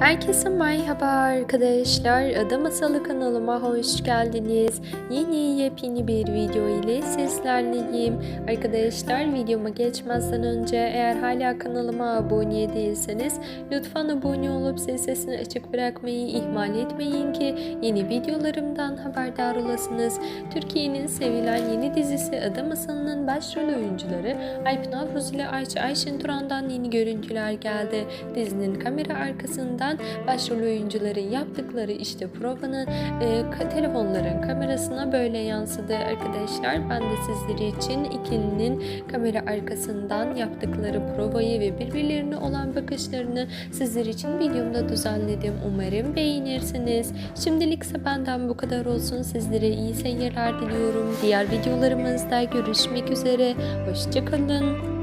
Herkese merhaba arkadaşlar. Ada Masalı kanalıma hoş geldiniz. Yeni yepyeni bir video ile sizlerleyim. Arkadaşlar videoma geçmezden önce eğer hala kanalıma abone değilseniz lütfen abone olup zil sesini açık bırakmayı ihmal etmeyin ki yeni videolarımdan haberdar olasınız. Türkiye'nin sevilen yeni dizisi Ada Masalı'nın başrol oyuncuları Alp Navruz ile Ayça Ayşin Turan'dan yeni görüntüler geldi. Dizinin kamera arkasından başrol oyuncuların yaptıkları işte provanın e, telefonların kamerasına böyle yansıdı arkadaşlar. Ben de sizler için ikilinin kamera arkasından yaptıkları provayı ve birbirlerine olan bakışlarını sizler için videomda düzenledim. Umarım beğenirsiniz. Şimdilikse benden bu kadar olsun. Sizlere iyi seyirler diliyorum. Diğer videolarımızda görüşmek üzere. Hoşçakalın.